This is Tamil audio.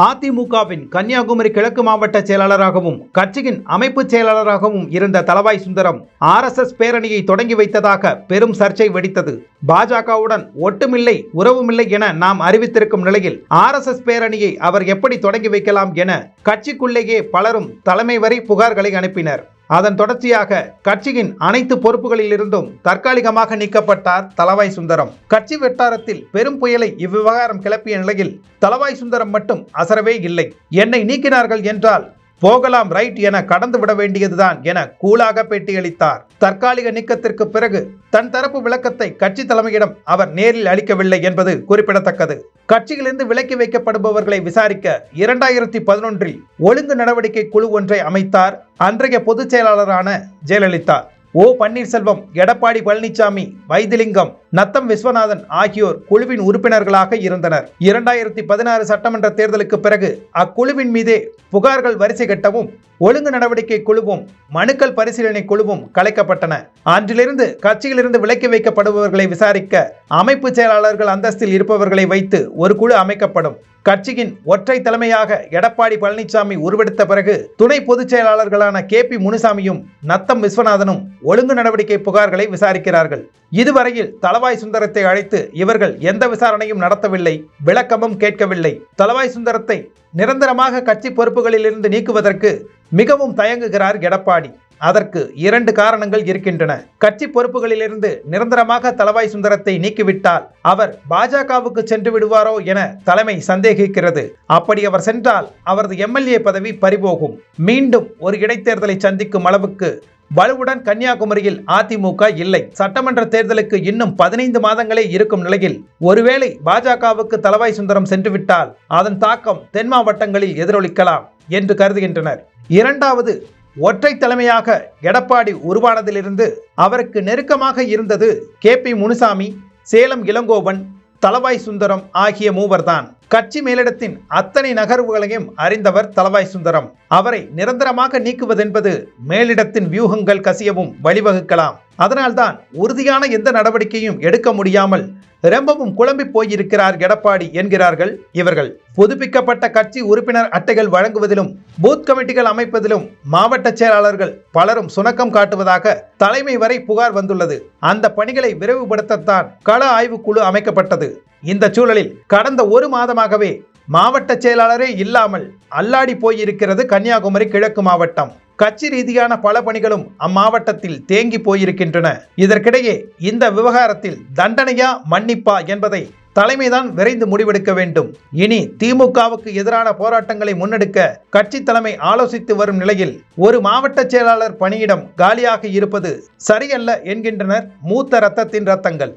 அதிமுகவின் கன்னியாகுமரி கிழக்கு மாவட்ட செயலாளராகவும் கட்சியின் அமைப்பு செயலாளராகவும் இருந்த தலவாய் சுந்தரம் ஆர்எஸ்எஸ் பேரணியை தொடங்கி வைத்ததாக பெரும் சர்ச்சை வெடித்தது. பாஜகவுடன் ஒட்டுமில்லை உறவுமில்லை என நாம் அறிவித்திருக்கும் நிலையில் ஆர்எஸ்எஸ் பேரணியை அவர் எப்படி தொடங்கி வைக்கலாம் என கட்சிக்குள்ளேயே பலரும் தலைமை வரை புகார்களை அனுப்பினர். அதன் தொடர்ச்சியாக கட்சியின் அனைத்து பொறுப்புகளிலிருந்தும் தற்காலிகமாக நீக்கப்பட்டார் தலவாய் சுந்தரம். கட்சி வட்டாரத்தில் பெரும் புயலை இவ்விவகாரம் கிளப்பிய நிலையில் தலவாய் சுந்தரம் மட்டும் அசரவே இல்லை. என்னை நீக்கினார்கள் என்றால் போகலாம் ரைட் என கடந்து விட வேண்டியதுதான் என கூலாக பேட்டியளித்தார். தற்காலிக நீக்கத்திற்கு பிறகு தன் தரப்பு விளக்கத்தை கட்சி தலைமையிடம் அவர் நேரில் அளிக்கவில்லை என்பது குறிப்பிடத்தக்கது. கட்சியிலிருந்து விலக்கி வைக்கப்படுபவர்களை விசாரிக்க இரண்டாயிரத்தி பதினொன்றில் ஒழுங்கு நடவடிக்கை குழு ஒன்றை அமைத்தார். அன்றைய பொதுச் செயலாளரான ஜெயலலிதா. ஓ பன்னீர்செல்வம் எடப்பாடி பழனிசாமி வைத்திலிங்கம் நத்தம் விஸ்வநாதன் ஆகியோர் குழுவின் உறுப்பினர்களாக இருந்தனர். இரண்டாயிரத்தி பதினாறு சட்டமன்ற தேர்தலுக்கு பிறகு அக்குழுவின் மீதே புகார்கள் வரிசை கட்டவும் ஒழுங்கு நடவடிக்கை குழுவும் மனுக்கள் பரிசீலனை குழுவும் கலைக்கப்பட்டன. அன்றிலிருந்து கட்சியிலிருந்து விலக்கி வைக்கப்படுபவர்களை விசாரிக்க அமைப்பு செயலாளர்கள் அந்தஸ்தில் இருப்பவர்களை வைத்து ஒரு குழு அமைக்கப்படும். கட்சியின் ஒற்றை தலைமையாக எடப்பாடி பழனிசாமி உருவெடுத்த பிறகு துணை பொதுச் செயலாளர்களான கே பி முனுசாமியும் நத்தம் விஸ்வநாதனும் ஒழுங்கு நடவடிக்கை புகார்களை விசாரிக்கிறார்கள். இதுவரையில் தலவாய் சுந்தரத்தை அழைத்து இவர்கள் எந்த விசாரணையும் நடத்தவில்லை விளக்கமும் கேட்கவில்லை. தலவாய் சுந்தரத்தை நிரந்தரமாக கட்சி பொறுப்புகளிலிருந்து நீக்குவதற்கு மிகவும் தயங்குகிறார் எடப்பாடி. அதற்கு இரண்டு காரணங்கள் இருக்கின்றன. கட்சி பொறுப்புகளிலிருந்து நிரந்தரமாக தலவாய் சுந்தரத்தை நீக்கிவிட்டால் அவர் பாஜகவுக்கு சென்று விடுவாரோ என தலைமை சந்தேகிக்கிறது. அப்படி அவர் சென்றால் அவரது எம்எல்ஏ பதவி பறிபோகும். மீண்டும் ஒரு இடைத்தேர்தலை சந்திக்கும் அளவுக்கு வலுவுடன் கன்னியாகுமரியில் அதிமுக இல்லை. சட்டமன்ற தேர்தலுக்கு இன்னும் பதினைந்து மாதங்களே இருக்கும் நிலையில் ஒருவேளை பாஜகவுக்கு தலவாய் சுந்தரம் சென்றுவிட்டால் அதன் தாக்கம் தென் மாவட்டங்களில் எதிரொலிக்கலாம் என்று கருதுகின்றனர். இரண்டாவது ஒற்றை தலைமையாக எடப்பாடி உருவானதிலிருந்து அவருக்கு நெருக்கமாக இருந்தது கே பி முனுசாமி சேலம் இளங்கோவன் தலவாய் சுந்தரம் ஆகிய மூவர்தான். கட்சி மேலிடத்தின் அத்தனை நகர்வுகளையும் அறிந்தவர் தலவாய் சுந்தரம். அவரை நிரந்தரமாக நீக்குவதென்பது மேலிடத்தின் வியூகங்கள் கசியவும் வழிவகுக்கலாம். அதனால்தான் உறுதியான எந்த நடவடிக்கையும் எடுக்க முடியாமல் ரொம்பவும் குழம்பி போயிருக்கிறார் எடப்பாடி என்கிறார்கள் இவர்கள். புதுப்பிக்கப்பட்ட கட்சி உறுப்பினர் அட்டைகள் வழங்குவதிலும் பூத் கமிட்டிகள் அமைப்பதிலும் மாவட்ட செயலாளர்கள் பலரும் சுணக்கம் காட்டுவதாக தலைமை வரை புகார் வந்துள்ளது. அந்த பணிகளை விரைவுபடுத்தத்தான் கள ஆய்வுக்குழு அமைக்கப்பட்டது. இந்த சூழலில் கடந்த ஒரு மாதமாகவே மாவட்ட செயலாளரே இல்லாமல் அல்லாடி போயிருக்கிறது கன்னியாகுமரி கிழக்கு மாவட்டம். கட்சி ரீதியான பல பணிகளும் அம்மாவட்டத்தில் தேங்கி போயிருக்கின்றன. இதற்கிடையே இந்த விவகாரத்தில் தண்டனையா மன்னிப்பா என்பதை தலைமைதான் விரைந்து முடிவெடுக்க வேண்டும். இனி திமுகவுக்கு எதிரான போராட்டங்களை முன்னெடுக்க கட்சி தலைமை ஆலோசித்து வரும் நிலையில் ஒரு மாவட்ட செயலாளர் பணியிடம் காலியாக இருப்பது சரியல்ல என்கின்றனர் மூத்த ரத்தத்தின் ரத்தங்கள்.